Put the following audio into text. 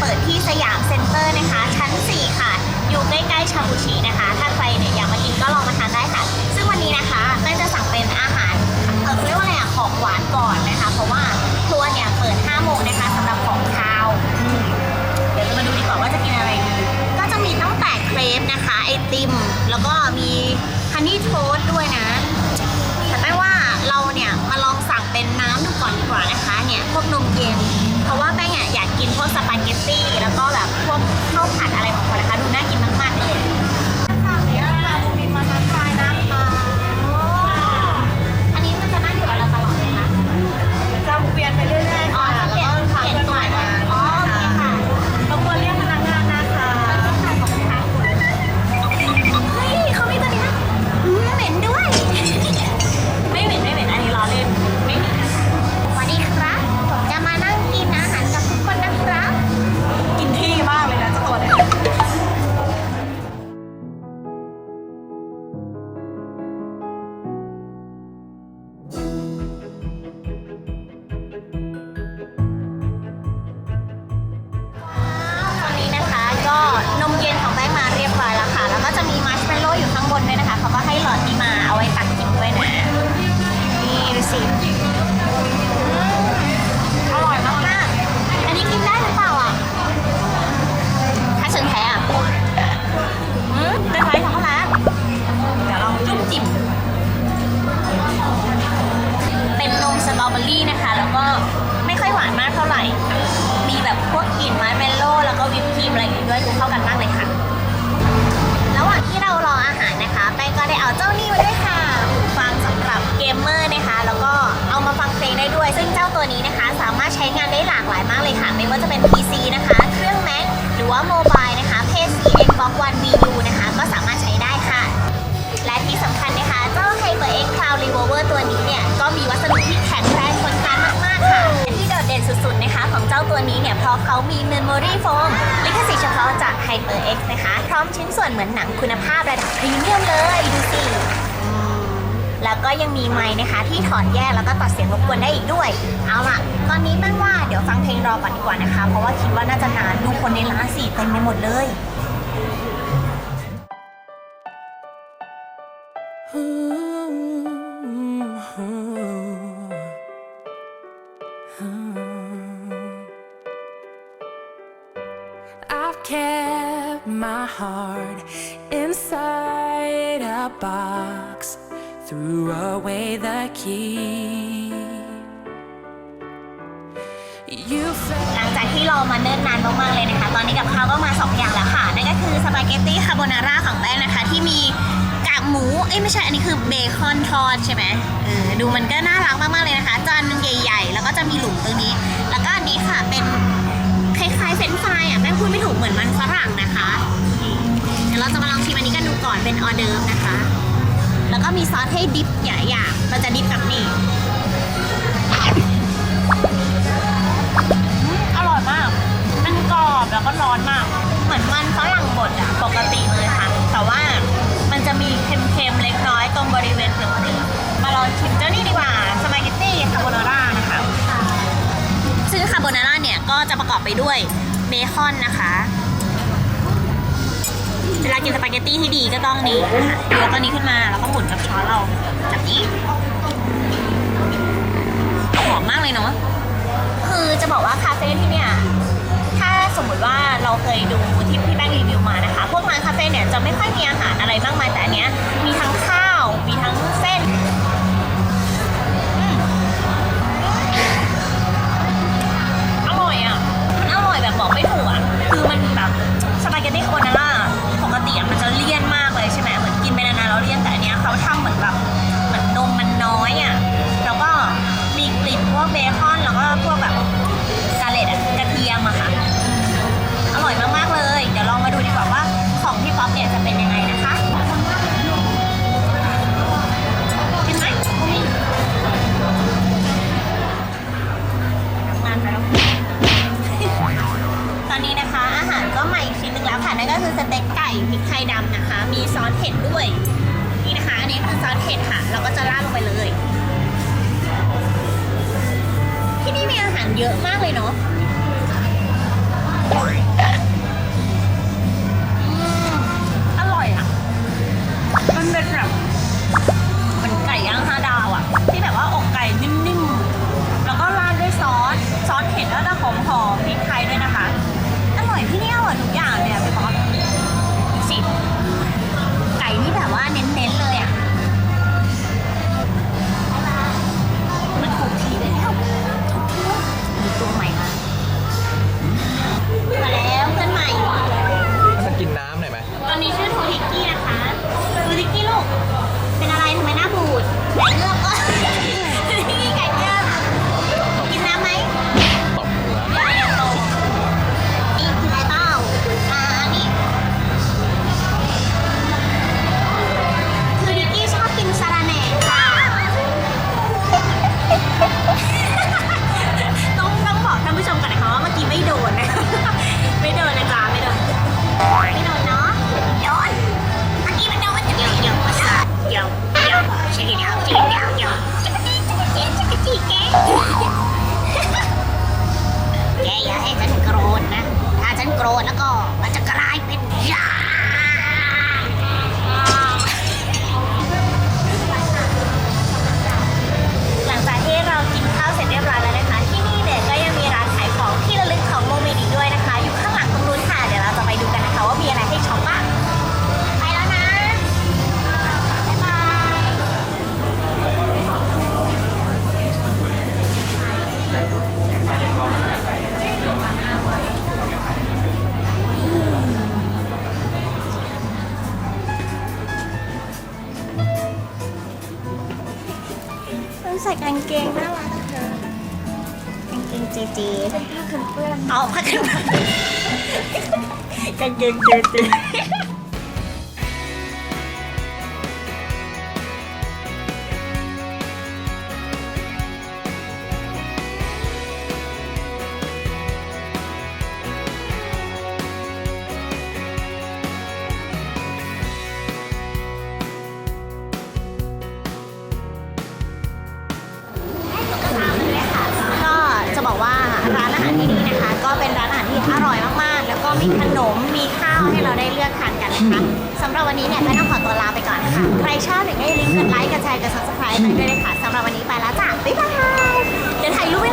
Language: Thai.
เปิดที่สยามเซ็นเตอร์นะคะ ชั้น 4 ค่ะ อยู่ใกล้ๆชาบูชินะคะ ถ้าใครเนี่ยอยากมากินก็ลองมาทานได้ค่ะ ซึ่งวันนี้นะคะเต้จะสั่งเป็นอาหารเออเรียกว่าอะไรอะของหวานก่อนนะคะ เพราะว่าทัวร์เนี่ยเปิด 5 โมงนะคะสำหรับของเช้าเดี๋ยวมาดูดีกว่าว่าจะกินอะไรดีก็จะมีตั้งแต่เครปนะคะไอติม แล้วก็มีฮันนี่โท ก็ไม่ค่อยหวานมากเท่าไหร่ มีแบบพวกกลิ่นมาร์ชเมลโล่แล้วก็วิปครีมอะไรอย่างงี้ด้วยดูเข้ากันมากเลยค่ะ ระหว่างที่เรารออาหารนะคะแป้งก็ได้เอาเจ้านี่มาด้วยค่ะหูฟังสำหรับเกมเมอร์นะคะ แล้วก็เอามาฟังเพลงได้ด้วย ซึ่งเจ้าตัวนี้นะคะ สามารถใช้งานได้หลากหลาย เจ้าตัวนี้เนี่ยเพราะเขามี Memory Foam ลิขสิทธิ์เฉพาะจาก HyperX นะคะ พร้อมชิ้นส่วนเหมือนหนังคุณภาพระดับพรีเมียมเลย ดูสิ แล้วก็ยังมีไม้นะคะ ที่ถอดแยกแล้วก็ตัดเสียงรบกวนได้อีกด้วย เอาล่ะ ตอนนี้แป้งว่าเดี๋ยวฟังเพลงรอก่อนดีกว่านะคะ เพราะว่าคิดว่าน่าจะนานดูคนในร้านสิเต็มไปหมดเลย inside a box, threw away the key. You หลังจากที่รอมาเนิ่นนานมากๆเลยนะคะ ตอนนี้กับข้าวก็มาสองอย่างแล้วค่ะ นั่นก็คือสปาเกตตี้คาโบนาร่าของแป้งนะคะ ที่มีกากหมู เอ้ยไม่ใช่ อันนี้คือเบคอนทอดใช่ไหมเออ ดูมันก็น่ารักมากๆเลยนะคะ จานหนึงใหญ่ ๆ แล้วก็จะมีหลุมตรงนี้ แล้วก็อันนี้ค่ะ เป็นคล้ายๆเฟรนช์ฟรายอะแป้งพูดไม่ถูกเหมือนมันฝรั่งนะคะ เดี๋ยวเราจะมาลองชิมอันนี้กันดูก่อนเป็นออเดิร์ฟนะคะ แล้วก็มีซอสให้ดิฟหลายอย่างเราจะดิฟกับนี่อร่อยมาก มันกรอบแล้วก็ร้อนมาก เหมือนมันฝรั่งบดอะปกติเลยค่ะ แต่ว่ามันจะมีเค็มๆเล็กน้อยตรงบริเวณเปลือกนี้มาลองชิมเจ้านี่ดีกว่าสปาเกตตี้คาโบนาร่านะคะซึ่งคาโบนาร่าเนี่ยก็จะประกอบไปด้วยเบคอนนะคะเว ลากินสปาเกตตี้ที่ดีก็ต้องนี่ค่ะยกอันนี้ขึ้นมาแล้วก็หมุนกับช้อนเราแบบนี้หอมมากเลยเนาะคือจะบอกว่าคาเฟ่ที่เนี่ยถ้าสมมุติว่าเราเคยดูที่พี่แป้งรีวิวมานะคะ พวกร้านคาเฟ่เนี่ยจะไม่ค่อยมีอาหารอะไรมากมายแต่อันเนี้ยมีทั้ง พริกไทยดำนะคะ มีซอสเผ็ดด้วย นี่นะคะ อันนี้คือซอสเผ็ดค่ะ เราก็จะราดลงไปเลย ที่นี่มีอาหารเยอะมากเลยเนาะ แกอย่าให้ฉันโกรธนะ ถ้าฉันโกรธแล้วก็มันจะกลายเป็นยาางเกงน่ารักอะเธอกางเกงเจเจเป็นผ้ากันเปื้อนเอาผ้ากันเปื้อนกางเกงเจเจ มีข้าวให้เราได้เลือกทานกันนะคะสำหรับวันนี้เนี่ยแม่ต้องขอตัวลาไปก่อนค่ะ ใครชอบอย่าลืมกดไลค์ กดแชร์ กดซับสไครต์กันด้วยเลยค่ะสำหรับวันนี้ไปแล้วจ้ะ บ๊ายบาย เดี๋ยวถ่ายรูปไว้